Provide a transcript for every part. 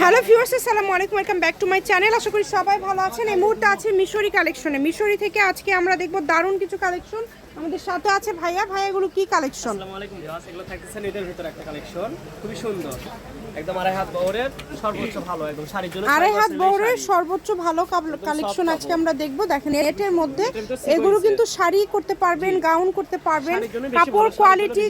Hello viewers, আসসালামু আলাইকুম, welcome back to my channel. আশা করি সবাই ভালো আছেন। এই মুহূর্তে আছে মিশরি কালেকশনে। মিশরি থেকে আজকে আমরা দেখব দারুণ কিছু কালেকশন। আমাদের সাথে আছে ভাইয়া। ভাইয়াগুলো কি কালেকশন? আসসালামু আলাইকুম ভিউয়ার্স, এগুলো থাকতেছে এদের ভিতর একটা কালেকশন। খুবই সুন্দর। একদম আড়াই হাত বহরের সর্বোচ্চ ভালো একদম শাড়ির জন্য আড়াই হাত বহরের সর্বোচ্চ ভালো কালেকশন আজকে আমরা দেখব। দেখেন এটের মধ্যে এগুলো কিন্তু শাড়ি করতে পারবেন গাউন করতে পারবেন। কাপড় কোয়ালিটি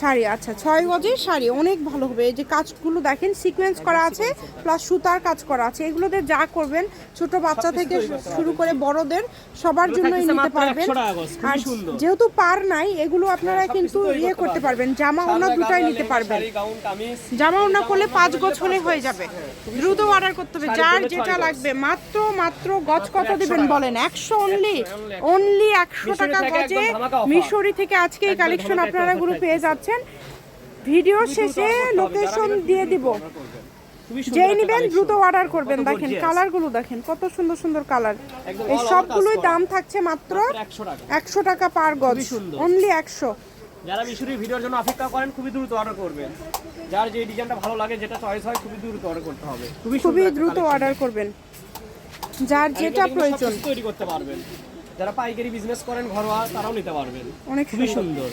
শাড়ি আচ্ছা ছয় গজের শাড়ি অনেক ভালো হবে। এই যে কাজগুলো দেখেন সিকোয়েন্স করা আছে প্লাস সুতার কাজ করা আছে। এগুলোতে যা করবেন ছোট বাচ্চা থেকে শুরু করে বড়দের সবার জন্যই নিতে পারবেন। 100 টাকা গজ, খুবই আর যেহেতু পার নাই এগুলো আপনারা কিন্তু ইয়ে করতে পারবেন। জামা ওনা দুটাই নিতে পারবেন। জামা ওনা করলে পাঁচ গজ হলে হয়ে যাবে। দ্রুত অর্ডার করতে হবে। যার যেটা লাগবে মাত্র মাত্র গজ কত দিবেন বলেন? একশো অনলি অনলি একশো টাকা গজে। মিশরি থেকে আজকে এই কালেকশন আপনারা গুলো পেয়ে যাচ্ছেন। ভিডিও শেষে লোকেশন দিয়ে দিব। যেই নিবেন দ্রুত অর্ডার করবেন। দেখেন। কালারগুলো দেখেন কত সুন্দর সুন্দর কালার এই সবগুলোই দাম থাকছে মাত্র মাত্র 100 টাকা। একশো টাকা পার গজ। অনলি একশো। যারা মিশরি ভিডিওর জন্য অপেক্ষা করেন খুবই দ্রুত অর্ডার করবেন। যার যে ডিজাইনটা ভালো লাগে যেটা চয়েস হয় খুবই দ্রুত অর্ডার করতে হবে। খুবই খুবই দ্রুত অর্ডার করবেন। যার যেটা প্রয়োজন। তৈরি করতে পারবেন। যারা পাইকারি বিজনেস করেন ঘরোয়া তারাও নিতে পারবেন। অনেক খুবই সুন্দর।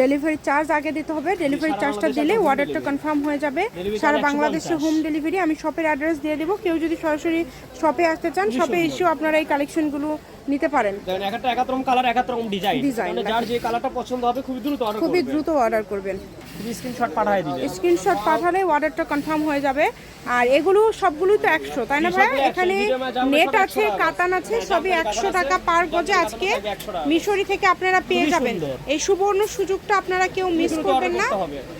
ডেলিভারি চার্জ আগে দিতে হবে। ডেলিভারি চার্জটা দিলে অর্ডারটা কনফার্ম হয়ে যাবে। সারা বাংলাদেশে হোম ডেলিভারি আমি শপের অ্যাড্রেস দিয়ে দেবো। কেউ যদি সরাসরি শপে আসতে চান শপে এসেও আপনারা এই কালেকশনগুলো নিতে পারেন। একটা এক এক কালার এক এক ডিজাইন যার যে কালারটা পছন্দ হবে খুবই দ্রুত অর্ডার খুবই করবেন দ্রুত অর্ডার করবেন। স্ক্রিনশট পাঠিয়ে দিবেন স্ক্রিনশট পাঠালে অর্ডারটা কনফার্ম হয়ে যাবে। আর এগুলো সবগুলোই তো একশো তাই না ভাই? এখানে নেট আছে। কাতান আছে হ্যাঁ, সবই একশো টাকা পার গজে আজকে থাকবে 100 টাকা। মিশরি থেকে আপনারা পেয়ে যাবেন। এই সুবর্ণ সুযোগটা আপনারা কেউ মিস করবেন না।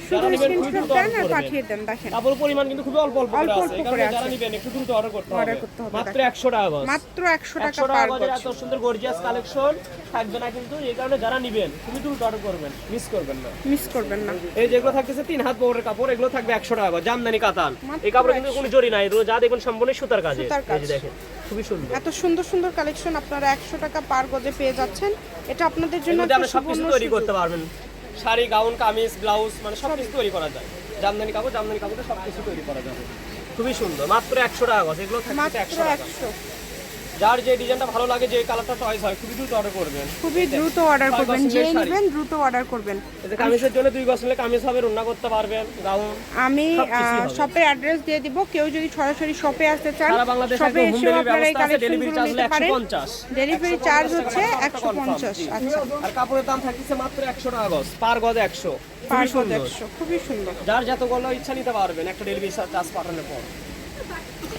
শুধু স্ক্রিনশট দেন আর পাঠিয়ে দেন দেখেন। কাপড় পরিমাণ কিন্তু খুবই অল্প অল্প করে আছে। কারণে যারা। নেবেন একটু দ্রুত অর্ডার করতে হবে। Order করতে হবে, মাত্র 100 টাকা মাত্র 100 টাকা পার গজ এত সুন্দর গর্জিয়াস কালেকশন থাকবে না কিন্তু এই কারণে যারা নেবেন খুবই দ্রুত অর্ডার করবেন। মিস করবেন না। মিস করবেন না। এই যেগুলো থাকতেছে তিন হাত বহরের কাপড় এগুলো থাকবে একশো টাকা করে, জামদানি কাতান। এই কাপড়ে কিন্তু কোনো জরি নাই। এগুলো যা দেখুন সম্পূর্ণ সুতার কাজে। এই যে দেখেন খুবই সুন্দর। এত সুন্দর সুন্দর কালেকশন আপনারা একশো টাকা পার গজে পেয়ে যাচ্ছেন। এটা আপনাদের জন্য সবকিছু তৈরি করতে পারবেন। শাড়ি গাউন কামিজ ব্লাউজ মানে সব কিছু তৈরি করা যায়। জামদানি কাপড় জামদানি কাপড় সব কিছু তৈরি করা যাবে। খুবই সুন্দর। মাত্র একশো টাকা গজ। এগুলো থাকছে একশো একশো। যার যে ডিজাইনটা ভালো লাগে যে কালারটা চয়েস হয় খুবই দ্রুত অর্ডার করবেন। খুবই দ্রুত অর্ডার করবেন যে নেবেন দ্রুত অর্ডার করবেন। এই কামিজের জন্য দুই গজ নিলে কামিজ হবে রান্না করতে পারবেন গাউন আমি শপের অ্যাড্রেস দিয়ে দিব। কেউ যদি সরাসরি শপে আসতে চান সারা বাংলাদেশে শপে হোম আপনারা এই ডেলিভারি ব্যবস্থা আছে ডেলিভারি চার্জ নিতে 150 ডেলিভারি চার্জ হচ্ছে একশো পঞ্চাশ আচ্ছা। আর কাপড়ের দাম থাকতেছে মাত্র একশো টাকা গজ পার গজ পার খুবই গজ সুন্দর। একশো খুবই সুন্দর। যার যত গল্প ইচ্ছা নিতে পারবেন একটা ডেলিভারি চার্জ পাঠানোর পর।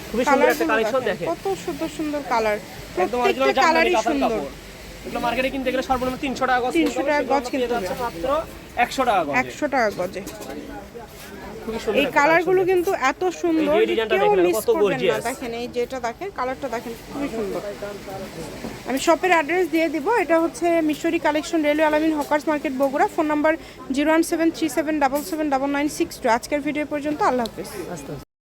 খুবই সুন্দর একটা কালেকশন দেখেন। দেখেন। কত সুন্দর সুন্দর কালার প্রত্যেকটা কালারই সুন্দর। এগুলো মার্কেটে কিনতে গেলে সর্বনিম্ন তিনশো টাকা গজ 300 টাকা গজ কিনতে হবে। মাত্র একশো টাকা গজ। একশো টাকা গজে। এই কালারগুলো কিন্তু এত সুন্দর কেউ মিস করবেন না। দেখেন এই যেটা দেখেন কালারটা দেখেন খুবই সুন্দর। আমি শপের অ্যাড্রেস দিয়ে দিব। এটা হচ্ছে Mishri collection railway Alamin hawkers market Bogura. Phone number zero one seven three seven double seven double nine six two. আজকের ভিডিও পর্যন্ত আল্লাহ হাফিজ।